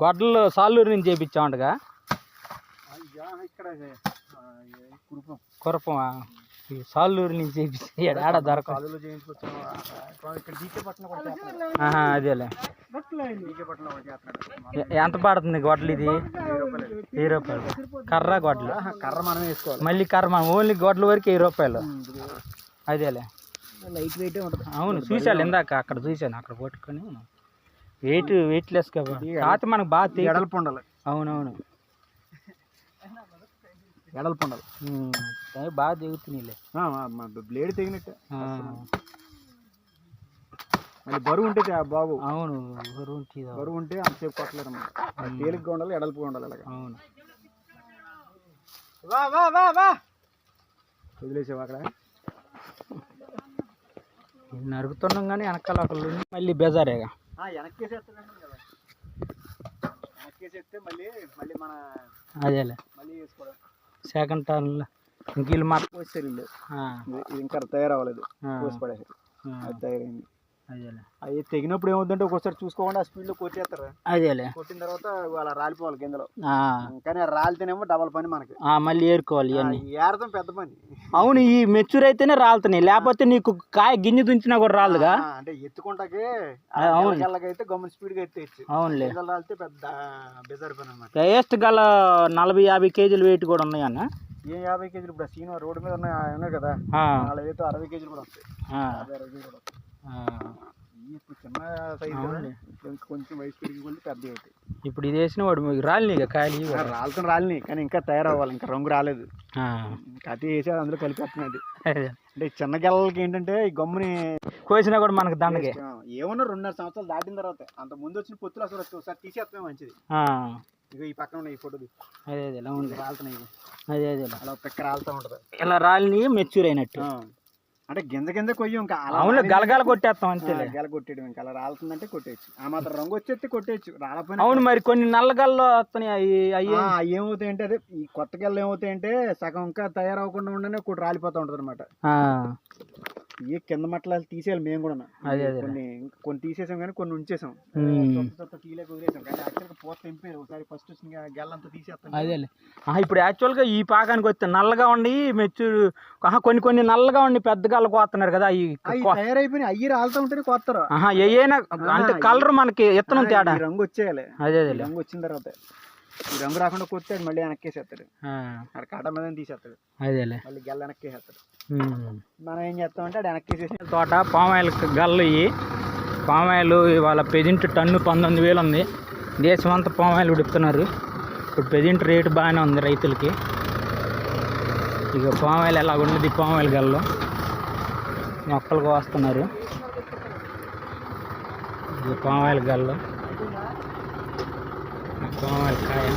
గొడ్డలు సాలూరు నుంచి చేయించామంటగా కురుపం కురపమా సాలూరు నుంచి చేయించాడు ఆడ దొరక అదేలే. ఎంత పడుతుంది గొడ్డలు ఇది? వెయ్యి రూపాయలు. కర్ర గొడ్డలు. కర్ర మనం వేసుకోవాలి. మళ్ళీ కర్ర మనం ఓన్లీ గొడ్ల వరకు వెయ్యి రూపాయలు. అదేలే. లైట్ వెయిట్ అవును చూశాను ఇందాక అక్కడ చూశాను అక్కడ పట్టుకొని. వెయిట్ వెయిట్ లెస్ కాబట్టి మనకు బాగా ఎడల్పు ఉండాలి అవునవును. ఎడల్పు ఉండాలి అవి బాగా దిగుతున్నాయిలే బ్లేడ్ తెగినట్టు. మళ్ళీ బరువు ఉంటే బాగు అవును బరువు ఉంటుంది. బరువు ఉంటే అంతసేపు కొట్టలేరు మనం తేలిగ్గా ఉండాలి ఎడల్పుగా ఉండాలి అలాగా. అవును. వా వా వా వా. వదిలేసావు అక్కడ? ఇది నరుకుతున్నాం కానీ వెనకాల ఒకళ్ళు ఉండి మళ్ళీ బెజారేగా. వెనక్కేసేస్తాను కదా. వెనక్కేసేస్తే మళ్ళీ మళ్ళీ మన అదేలే. మళ్ళీ వేసుకోవడం సెకండ్ టర్న్లో ఇంక వీళ్ళు మా పోస్తారు ఇల్లు ఆ, ఇది ఇంకా తయారవ్వలేదు. పోసి పడేసి ఆ, అది తయారైంది. అవి తెగినప్పుడు ఏమవుతుందంటే ఒక్కోసారి చూసుకోకుండా ఆ స్పీడ్లో కొట్టేస్తారు. అదేలే. కొట్టిన తర్వాత అలా రాలిపోవాలి గింజలో. ఆ, కానీ రాలితేనేమో డబల్ పని మనకి. ఆ, మళ్ళీ ఏరుకోవాలి ఇవన్నీ. ఏరడం పెద్ద పని. అవును ఈ మెచ్యూర్ అయితేనే రాలుతున్నాయి. లేకపోతే నీకు కాయ గిన్నె దుంచినా కూడా రాలుగా? అంటే ఎత్తుకుంటాకే. గల్లగైతే గమ్మున స్పీడ్గా ఎత్తేయచ్చు. అవునులే. రాలితే పెద్ద బెజార్ పని అనమాట టేస్ట్ గల నలభై యాభై కేజీలు వెయిట్ కూడా ఉన్నాయన్న ఏం యాభై కేజీలు ఇప్పుడు సీన్ రోడ్డు మీద ఉన్నాయి ఉన్నాయి కదా? వాళ్ళ అయితే అరవై కేజీలు కూడా వస్తాయి. అరవై కేజీలు కూడా వస్తాయి. ఇప్పుడు చిన్న సైజు కొంచెం వయసు పెరిగి కొద్ది పెద్ద అవుతాయి ఇప్పుడు ఇది వేసిన వాడు మీకు రాలినాయి కాయలు రాలిని కానీ ఇంకా తయారవ్వాలి ఇంకా రంగు రాలేదు. అతి వేసి అందులో కలిపేస్తున్నది. అంటే చిన్న గెల్లలకి ఏంటంటే ఈ గమ్ముని కోసినా కూడా మనకు దండగే ఆ, ఏమన్నా రెండున్నర సంవత్సరాలు దాటిన తర్వాత అంత ముందు వచ్చిన పొత్తులు అసలు వచ్చి ఒకసారి తీసేస్తామే మంచిది. ఇక ఈ పక్కన ఉన్నాయి ఈ ఫోటోది అదే అదే అవును రాలుతున్నాయి ఇవి. అదే అదే అలా పిక్క రాలుతూ ఉంటుంది. ఇలా రాలిని మెచ్యూర్ అయినట్టు. అంటే గింజ గింజ కొయ్యం ఇంకా అలా అవును గలగల కొట్టేస్తాం ఆ, అంతేలే గెల కొట్టేయడం ఇంకా అలా రాలుతుందంటే కొట్టేయచ్చు. ఆ మాత్రం రంగు వచ్చేస్తే కొట్టేయచ్చు. రాలపోయినా అవును మరి కొన్ని నల్లగల్లో వస్తున్నాయి అవి అవి ఏమవుతాయంటే అదే ఈ కొత్త గెల్ల ఏమవుతాయంటే సగం ఇంకా తయారవ్వకుండా ఉండనే ఒకటి రాలిపోతూ ఉంటుంది అనమాట ఈ కింద మట్టలు తీసేయాలి మేము కూడా కొన్ని కొన్ని తీసేసాం కానీ కొన్ని ఉంచేసాం. తీలేక వదిలేసాం. కానీ యాక్చువల్గా పూత తెంపారు ఒకసారి ఫస్ట్ వచ్చిన గెల్లంతా తీసేస్తాం. అదేలే. ఇప్పుడు యాక్చువల్గా ఈ పాకానికి వస్తే నల్లగా ఉండి మెచ్యూర్ కొన్ని కొన్ని నల్లగా ఉండి పెద్ద గల్ల కోస్తున్నారు కదా ఈ తయారైపోయినాయి. అయ్యి రాలుతూ ఉంటేనే కొత్తరు ఆహా ఏయైనా అంటే కలర్ మనకి ఎత్తనం తేడా. రంగు వచ్చేయాలి. అదే రంగు వచ్చిన తర్వాత. ఈ రంగు రాకుండా కొట్టాడు మళ్ళీ వెనక్కేసేస్తాడు. అక్కడ కాట మీద తీసేస్తాడు. అదేలే. మళ్ళీ గెల్ల వెనక్కేసేస్తాడు. మనం ఏం చేస్తామంటే అది వెనక్కేసేసి తోట పామాయిల్ గల్లు ఇవి పామాయిల్ ఇవాళ పెదింటి టన్ను పంతొమ్మిది వేలు ఉంది. దేశం అంతా పామాయిల్ ఉడుకుతున్నారు. ఇప్పుడు పెదింటి రేటు బాగానే ఉంది రైతులకి. ఇక పామాయిల్ ఎలా ఉన్నది? పామాయిల్ గల్లు. మొక్కలు కోస్తున్నారు. ఇది పామాయిల్ గల్లు. ત્રણ કાયમ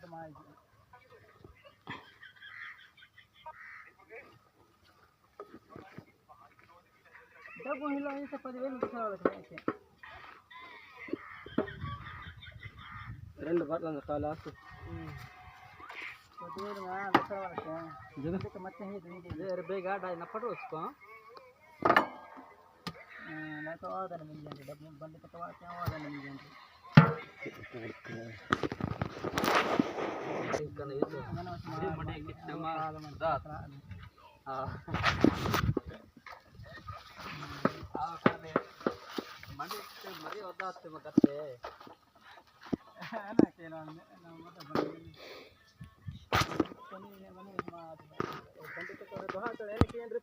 పామాయిల్ కాయ రెండు బట్టలు లాస్ట్ ಬೇಗ ನಪ್ಪಟ್ಟು ವಸ್ಕೋ మరీ వద్దా వస్తే మాకు నాకేనా no ni